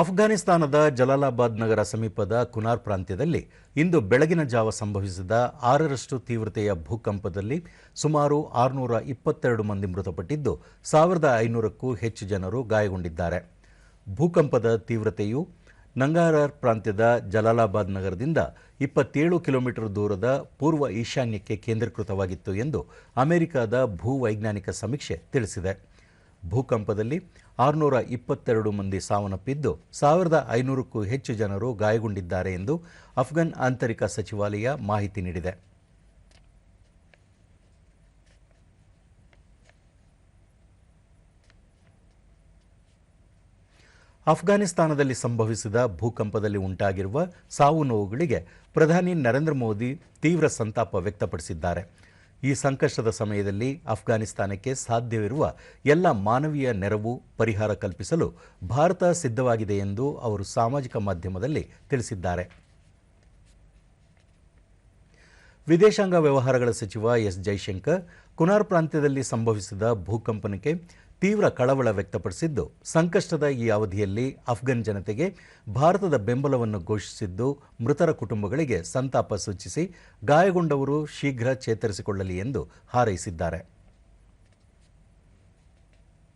ಅಫ್ಘಾನಿಸ್ತಾನದ ಜಲಾಲಾಬಾದ್ ನಗರ ಸಮೀಪದ ಕುನಾರ್ ಪ್ರಾಂತ್ಯದಲ್ಲಿ ಇಂದು ಬೆಳಗಿನ ಜಾವ ಸಂಭವಿಸಿದ ಆರರಷ್ಟು ತೀವ್ರತೆಯ ಭೂಕಂಪದಲ್ಲಿ ಸುಮಾರು ಆರುನೂರ ಇಪ್ಪತ್ತೆರಡು ಮಂದಿ ಮೃತಪಟ್ಟಿದ್ದು, ಸಾವಿರದ ಐನೂರಕ್ಕೂ ಹೆಚ್ಚು ಜನರು ಗಾಯಗೊಂಡಿದ್ದಾರೆ. ಭೂಕಂಪದ ತೀವ್ರತೆಯು ನಂಗಾರಾರ್ ಪ್ರಾಂತ್ಯದ ಜಲಾಲಾಬಾದ್ ನಗರದಿಂದ ಇಪ್ಪತ್ತೇಳು ಕಿಲೋಮೀಟರ್ ದೂರದ ಪೂರ್ವ ಈಶಾನ್ಯಕ್ಕೆ ಕೇಂದ್ರೀಕೃತವಾಗಿತ್ತು ಎಂದು ಅಮೆರಿಕದ ಭೂವೈಜ್ಞಾನಿಕ ಸಮೀಕ್ಷೆ ತಿಳಿಸಿದೆ. ಭೂಕಂಪದಲ್ಲಿ ಆರುನೂರ ಇಪ್ಪತ್ತೆರಡು ಮಂದಿ ಸಾವನ್ನಪ್ಪಿದ್ದು, ಸಾವಿರದ ಐನೂರಕ್ಕೂ ಹೆಚ್ಚು ಜನರು ಗಾಯಗೊಂಡಿದ್ದಾರೆ ಎಂದು ಅಫ್ಘಾನ್ ಆಂತರಿಕ ಸಚಿವಾಲಯ ಮಾಹಿತಿ ನೀಡಿದೆ. ಅಫ್ಘಾನಿಸ್ತಾನದಲ್ಲಿ ಸಂಭವಿಸಿದ ಭೂಕಂಪದಲ್ಲಿ ಉಂಟಾಗಿರುವ ಸಾವು ನೋವುಗಳಿಗೆ ಪ್ರಧಾನಿ ನರೇಂದ್ರ ಮೋದಿ ತೀವ್ರ ಸಂತಾಪ ವ್ಯಕ್ತಪಡಿಸಿದ್ದಾರೆ. ಈ ಸಂಕಷ್ಟದ ಸಮಯದಲ್ಲಿ ಅಫ್ಘಾನಿಸ್ತಾನಕ್ಕೆ ಸಾಧ್ಯವಿರುವ ಎಲ್ಲ ಮಾನವೀಯ ನೆರವು ಪರಿಹಾರ ಕಲ್ಪಿಸಲು ಭಾರತ ಸಿದ್ಧವಾಗಿದೆ ಎಂದು ಅವರು ಸಾಮಾಜಿಕ ಮಾಧ್ಯಮದಲ್ಲಿ ತಿಳಿಸಿದ್ದಾರೆ. ವಿದೇಶಾಂಗ ವ್ಯವಹಾರಗಳ ಸಚಿವ ಎಸ್ ಜೈಶಂಕರ್, ಕುನಾರ್ ಪ್ರಾಂತ್ಯದಲ್ಲಿ ಸಂಭವಿಸಿದ ಭೂಕಂಪನಕ್ಕೆ ತೀವ್ರ ಕಳವಳ ವ್ಯಕ್ತಪಡಿಸಿದ್ದು, ಸಂಕಷ್ಟದ ಈ ಅವಧಿಯಲ್ಲಿ ಅಫ್ಘನ್ ಜನತೆಗೆ ಭಾರತದ ಬೆಂಬಲವನ್ನು ಘೋಷಿಸಿದ್ದು, ಮೃತರ ಕುಟುಂಬಗಳಿಗೆ ಸಂತಾಪ ಸೂಚಿಸಿ ಗಾಯಗೊಂಡವರು ಶೀಘ್ರ ಚೇತರಿಸಿಕೊಳ್ಳಲಿ ಎಂದು ಹಾರೈಸಿದ್ದಾರೆ.